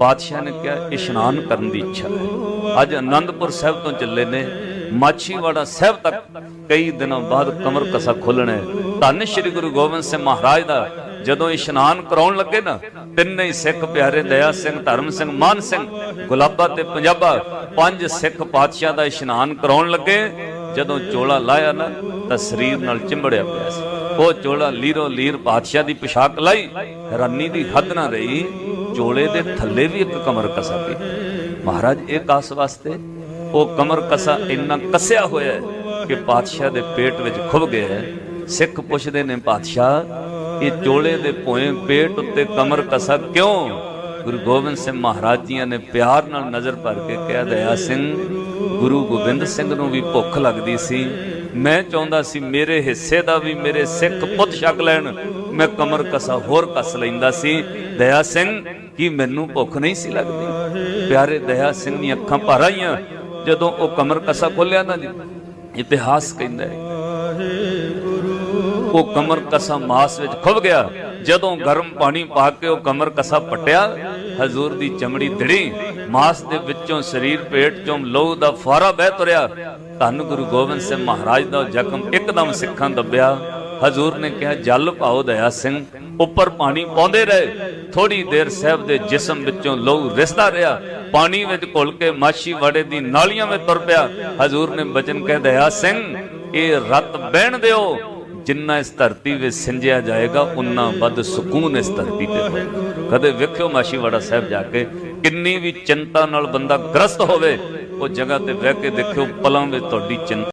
ਪਾਤਸ਼ਾਹ ਨੇ ਕਿਹਾ, ਇਸ਼ਨਾਨ ਕਰਨ ਦੀ ਇੱਛਾ। ਹੈ ਅੱਜ ਆਨੰਦਪੁਰ ਸਾਹਿਬ ਤੋਂ ਚੱਲੇ ਨੇ, ਮਾਛੀਵਾੜਾ ਸਾਹਿਬ ਤੱਕ ਕਈ ਦਿਨਾਂ ਬਾਅਦ ਕਮਰ ਕਸਾ ਖੋਲਣਾ ਧੰਨ ਸ਼੍ਰੀ ਗੁਰੂ ਗੋਬਿੰਦ ਸਿੰਘ ਮਹਾਰਾਜ ਦਾ, ਜਦੋਂ ਇਸ਼ਨਾਨ ਕਰਾਉਣ ਲੱਗੇ ਨਾ, ਤਿੰਨੇ ਹੀ ਸਿੱਖ ਪਿਆਰੇ ਦਇਆ ਸਿੰਘ, ਧਰਮ ਸਿੰਘ, ਮਾਨ ਸਿੰਘ, ਗੁਲਾਬਾ ਤੇ ਪੰਜਾਬਾ, ਪੰਜ ਸਿੱਖ ਪਾਤਸ਼ਾਹ ਦਾ ਇਸ਼ਨਾਨ ਕਰਾਉਣ ਲੱਗੇ। ਜਦੋਂ ਚੋਲਾ ਲਾਇਆ ਨਾ, ਤਾਂ ਸਰੀਰ ਨਾਲ ਚਿੰਬੜਿਆ ਪਿਆ ਸੀ। ਉਹ ਚੋਲਾ ਲੀਰੋ ਲੀਰ ਪਾਤਸ਼ਾਹ ਦੀ ਪੋਸ਼ਾਕ ਲਾਈ ਹੈਰਾਨੀ ਦੀ ਹੱਦ ਨਾ ਰਹੀ, ਚੋਲੇ ਦੇ ਥੱਲੇ ਵੀ ਇੱਕ ਕਮਰ ਕਸਾ ਪਈ। ਮਹਾਰਾਜ, ਇਹ ਕਾਸ ਵਾਸਤੇ? ਉਹ ਕਮਰ ਕਸਾ ਇੰਨਾ ਕੱਸਿਆ ਹੋਇਆ ਕਿ ਪਾਤਸ਼ਾਹ ਦੇ ਪੇਟ ਵਿੱਚ ਖੁੱਭ ਗਿਆ ਸਿੱਖ ਪੁੱਛਦੇ ਨੇ ਪਾਤਸ਼ਾਹ ਇਹ ਚੋਲੇ ਦੇ ਭੋਏ ਪੇਟ ਉੱਤੇ ਕਮਰ ਕਸਾ ਕਿਉਂ? ਗੁਰੂ ਗੋਬਿੰਦ ਸਿੰਘ ਮਹਾਰਾਜ ਜੀਆਂ ਨੇ ਪਿਆਰ ਨਾਲ ਨਜ਼ਰ ਭਰ ਕੇ ਕਿਹਾ ਦਇਆ ਸਿੰਘ, ਗੁਰੂ ਗੋਬਿੰਦ ਸਿੰਘ ਨੂੰ ਵੀ ਭੁੱਖ ਲੱਗਦੀ ਸੀ। ਮੈਂ ਚਾਹੁੰਦਾ ਸੀ ਮੇਰੇ ਹਿੱਸੇ ਦਾ ਵੀ ਮੇਰੇ ਸਿੱਖ ਪੁੱਤ ਛਕ ਲੈਣ। ਮੈਂ ਕਮਰ ਕਸਾ ਹੋਰ ਕਸ ਲੈਂਦਾ ਸੀ। ਦਇਆ ਸਿੰਘ, ਕੀ ਮੈਨੂੰ ਭੁੱਖ ਨਹੀਂ ਸੀ ਲੱਗਦੀ? ਪਿਆਰੇ ਦਇਆ ਸਿੰਘ ਦੀਆਂ ਅੱਖਾਂ ਭਰ ਆਈਆਂ। ਜਦੋਂ ਉਹ ਕਮਰ ਕਸਾ ਖੋਲਿਆ ਨਾ ਜੀ ਇਤਿਹਾਸ ਕਹਿੰਦਾ ਹੈ। ਉਹ ਕਮਰ ਕਸਾ ਮਾਸ ਵਿੱਚ ਖੁੱਭ ਗਿਆ। ਜਦੋਂ ਗਰਮ ਪਾਣੀ ਪਾ ਕੇ ਉਹ ਕਮਰ ਕਸਾ ਪਟਿਆ, ਹਜ਼ੂਰ ਦੀ ਚਮੜੀ ਧੜੀ। ਮਾਸ ਦੇ ਵਿੱਚੋਂ ਸਰੀਰ ਪੇਟ ਚੋਂ ਲਹੂ ਦਾ ਫੁਆਰਾ ਬਹਿ ਤੁਰਿਆ। ਧੰਨ ਗੁਰੂ ਗੋਬਿੰਦ ਸਿੰਘ ਮਹਾਰਾਜ ਦਾ ਜ਼ਖਮ ਇੱਕਦਮ ਸਿੱਖਾਂ ਦੱਬਿਆ। ਹਜ਼ੂਰ ਨੇ ਕਿਹਾ, ਜਲ ਪਾਓ ਦਇਆ ਸਿੰਘ, ਉੱਪਰ ਪਾਣੀ ਪਾਉਂਦੇ ਰਹੇ। ਥੋੜੀ ਦੇਰ ਸਾਹਿਬ ਦੇ ਜਿਸਮ ਵਿੱਚੋਂ ਲਹੂ ਰਿਸਦਾ ਰਿਹਾ। ਪਾਣੀ ਵਿੱਚ ਘੁਲ ਕੇ ਮਾਛੀ ਵਾੜੇ ਦੀ ਨਾਲੀਆਂ ਵਿੱਚ ਤੁਰ ਪਿਆ। ਹਜ਼ੂਰ ਨੇ ਬਚਨ ਕਹਿ, ਦਇਆ ਸਿੰਘ, ਇਹ ਰਤ ਬਹਿਣ ਦਿਓ। ਜਿੰਨਾ ਇਸ ਧਰਤੀ ਵਿੱਚ ਸਿੰਜਿਆ ਜਾਏਗਾ ਉਨਾ ਵੱਧ ਸਕੂਨ ਇਸ ਧਰਤੀ ਤੇ ਹੋਏਗਾ। ਕਦੇ ਵੇਖਿਓ ਮਾਸ਼ੀਵਾੜਾ ਸਾਹਿਬ ਜਾ ਕੇ ਕਿੰਨੀ ਵੀ ਚਿੰਤਾ ਨਾਲ ਬੰਦਾ ਗ੍ਰਸਤ ਹੋਵੇ, ਉਹ ਜਗ੍ਹਾ ਤੇ ਬਹਿ ਕੇ ਦੇਖਿਓ, ਪਲਾਂ ਵਿੱਚ ਤੁਹਾਡੀ ਚਿੰਤਾ